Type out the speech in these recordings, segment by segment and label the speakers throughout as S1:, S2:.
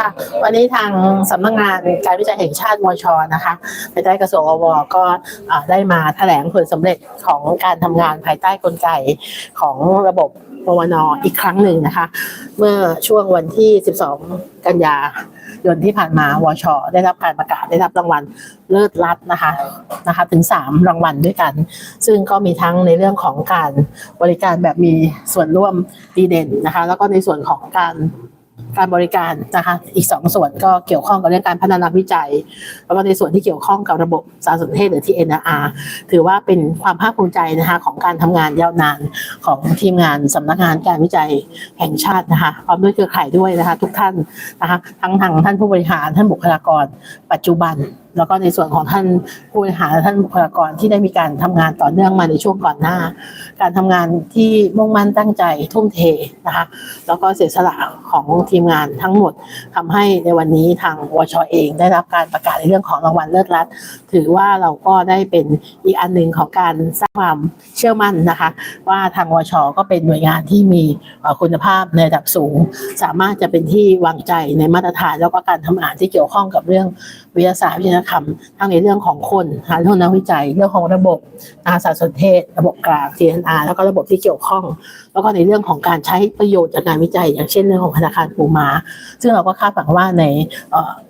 S1: ค่ะวันนี้ทางสำนักงานการวิจัยแห่งชาติมชนะคะภายใต้กระทรวงอวก็ได้มาแถลงผลสำเร็จของการทำงานภายใต้กลไกของระบบปวนอีกครั้งหนึ่งนะคะ เมื่อช่วงวันที่ 12 กันยายนที่ผ่านมาวช ได้รับการประกาศได้รับรางวัลเลิศรัตน์นะคะนะคะถึง 3 รางวัลด้วยกัน ซึ่งก็มีทั้งในเรื่องของการบริการแบบมีส่วนร่วมดีเด่นนะคะ แล้วก็ในส่วนของการ การบริการนะคะอีกสองส่วนก็เกี่ยวข้องกับเรื่องการพัฒนาวิจัย แล้วก็ในส่วนที่เกี่ยวข้องกับระบบสารสนเทศหรือที่ NR ถือว่าเป็นความภาคภูมิใจนะคะของการทำงานยาวนานของทีมงานสำนักงานการวิจัยแห่งชาตินะคะพร้อมด้วยเครือข่ายด้วยนะคะทุกท่านนะคะทั้งทางท่านผู้บริหารท่านบุคลากร ปัจจุบันแล้วก็ในส่วนของท่านผู้บริหารและท่านบุคลากรที่ได้มีการทำงานต่อเนื่องมาในช่วงก่อนหน้า การทำงานที่มุ่งมั่นตั้งใจทุ่มเทนะคะแล้วก็เสียสละของทีมงานทั้งหมดทำให้ในวันนี้ทางวชเอง ได้รับการประกาศในเรื่องของรางวัลเลิศรัฐถือว่าเราก็ได้เป็นอีกอันหนึ่งของการสร้างความเชื่อมั่นนะคะ ว่าทางวชก็เป็นหน่วยงานที่มีคุณภาพในระดับสูง สามารถจะเป็นที่วางใจในมาตรฐานแล้วก็การทำงานที่เกี่ยวข้องกับเรื่องวิทยาศาสตร์วิทยาคำทั้งในเรื่องของคนหาเรื่องนักวิจัย เรื่องของระบบอาสารสนเทศ ระบบกลาง CNR แล้วก็ระบบที่เกี่ยวข้อง แล้วก็ในเรื่องของการใช้ประโยชน์จากงานวิจัย อย่างเช่นเรื่องของธนาคารปูมา ซึ่งเราก็คาดหวังว่าใน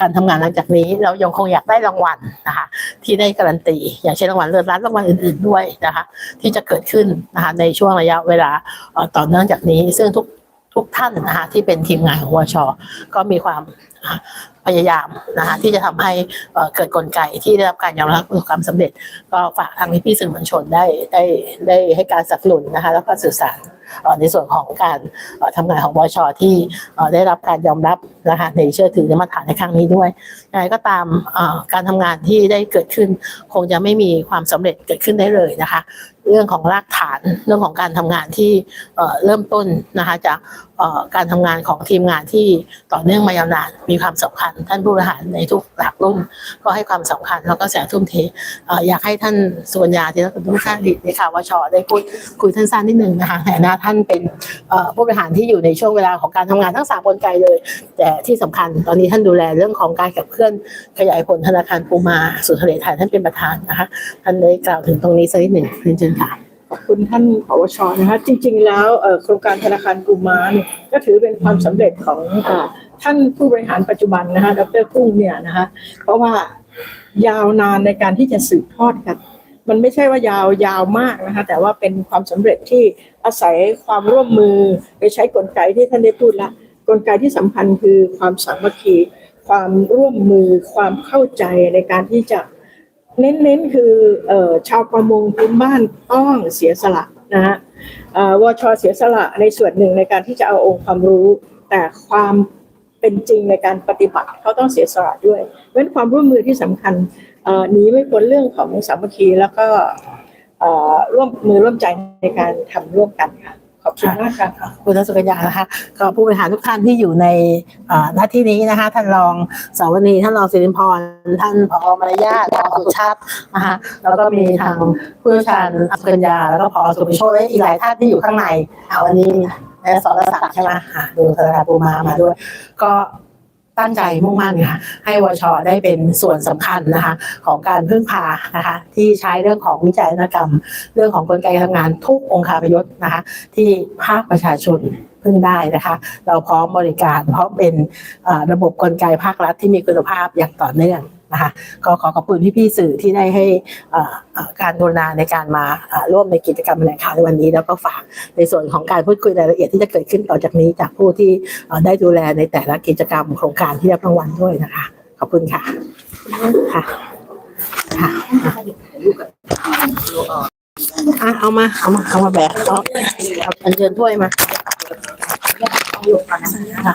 S1: การทำงานหลังจากนี้ เรายังคงอยากได้รางวัลนะคะที่ได้การันตี อย่างเช่นรางวัลเลิศรัฐรางวัลอื่น ๆด้วยนะคะที่จะเกิดขึ้นนะคะในช่วงระยะเวลาต่อเนื่องจากนี้ ซึ่งทุกทุกท่านนะคะที่เป็นทีมงานของวชก็มีความ พยายามนะคะที่จะทำให้เกิดกลไกที่ได้รับการยอมรับประสบความสำเร็จ ก็ฝากทางพี่ๆสื่อมวลชนได้ได้ได้ให้การสนับสนุนนะคะแล้วก็สื่อสารในส่วนของการเอ่อทำงานของบชที่ได้รับการยอมรับนะคะในเชื่อถือในมาตรฐานในครั้งนี้ด้วยยังไงก็ตามการทำงานที่ได้เกิดขึ้น คงจะไม่มีความสำเร็จเกิดขึ้นได้เลยนะคะ เรื่องของรากฐานเรื่องของการทำงานที่เริ่มต้นนะคะจากการทำงานของทีมงานที่ต่อเนื่องมายาวนานมีความสำคัญ ท่านผู้บริหารในทุกหลักรุ่นก็ให้ความสำคัญแล้วก็แสนทุ่มเทอยากให้ท่านสุวรรณยาที่รักทุกท่านดีในข่าววชได้พูดคุยท่านสั้นนิดหนึ่งนะคะในฐานะท่านเป็นผู้บริหารที่อยู่ในช่วงเวลาของการทำงานทั้งสามกลไกเลย แต่ที่สำคัญตอนนี้ท่านดูแลเรื่องของการขับเคลื่อนขยายผลธนาคารปูมาสู่ทะเลไทยท่านเป็นประธานนะคะท่านได้กล่าวถึงตรงนี้สักนิดหนึ่งเรียนเชิญค่ะ
S2: ขอบคุณท่านผวชนะคะจริง ๆ แล้วโครงการธนาคารกรุมาเนี่ยก็ถือเป็นความสำเร็จของอท่านผู้บริหารปัจจุบันนะคะดรกุ้งเนี่ยนะคะเพราะว่ายาวนานในการที่จะสืบทอดกัน มันไม่ใช่ว่ายาวยาวมากนะคะ แต่ว่าเป็นความสำเร็จที่อาศัยความร่วมมือไปใช้กลไกที่ท่านได้พูดละกลไกที่สำคัญคือความสามัคคีความร่วมมือความเข้าใจในการที่จะเน้นๆคือเอ่อชาวประมงพื้นบ้านต้องเสียสละนะฮะวชเสียสละในส่วนหนึ่งในการที่จะเอาองค์ความรู้ แต่ความ เป็นจริงในการปฏิบัติเขาต้องเสียสละด้วยเพราะฉะนั้นความร่วมมือที่สำคัญหนีไม่พ้นเรื่องของสามัคคีแล้วก็ร่วมมือร่วมใจในการทำร่วมกันค่ะขอบคุณมากค่ะ
S1: คุณสุกัญญานะคะก็ผู้บริหารทุกท่านที่อยู่ในหน้าที่นี้นะคะท่านรองสาวนีท่านรองสิริพรท่านผอมารยาทผอสุชาตินะคะแล้วก็มีทางผู้เชี่ยวชาญสุกัญญาแล้วก็ผอสุภิโชคและอีกหลายท่านที่อยู่ข้างในเอาวันนี้ ในสรศักดิ์ใช่ไหมค่ะดูสารปูมามาด้วย ก็ตั้งใจมุ่งมั่นค่ะให้วชได้เป็นส่วนสำคัญนะคะ ของการพึ่งพานะคะ ที่ใช้เรื่องของวิจัยนกรรม เรื่องของกลไกการทำงานทุกองค์คาพยศนะคะ ที่ภาคประชาชนพึ่งได้นะคะ เราพร้อมบริการเพราะเป็นระบบกลไกภาครัฐที่มีคุณภาพอย่างต่อเนื่อง นะคะก็ขอขอบคุณพี่ๆสื่อที่ได้ให้การกรุณาในการมาร่วมในกิจกรรมแถลงข่าวในวันนี้ แล้วก็ฝากในส่วนของการพูดคุยรายละเอียดที่จะเกิดขึ้นต่อจากนี้จากผู้ที่ได้ดูแลในแต่ละกิจกรรมโครงการที่รับรางวัลด้วยนะคะ ขอบคุณค่ะค่ะค่ะอะเอามาเอามาเอามาแบกเอาเอาอันเชิญถ้วยมาค่ะ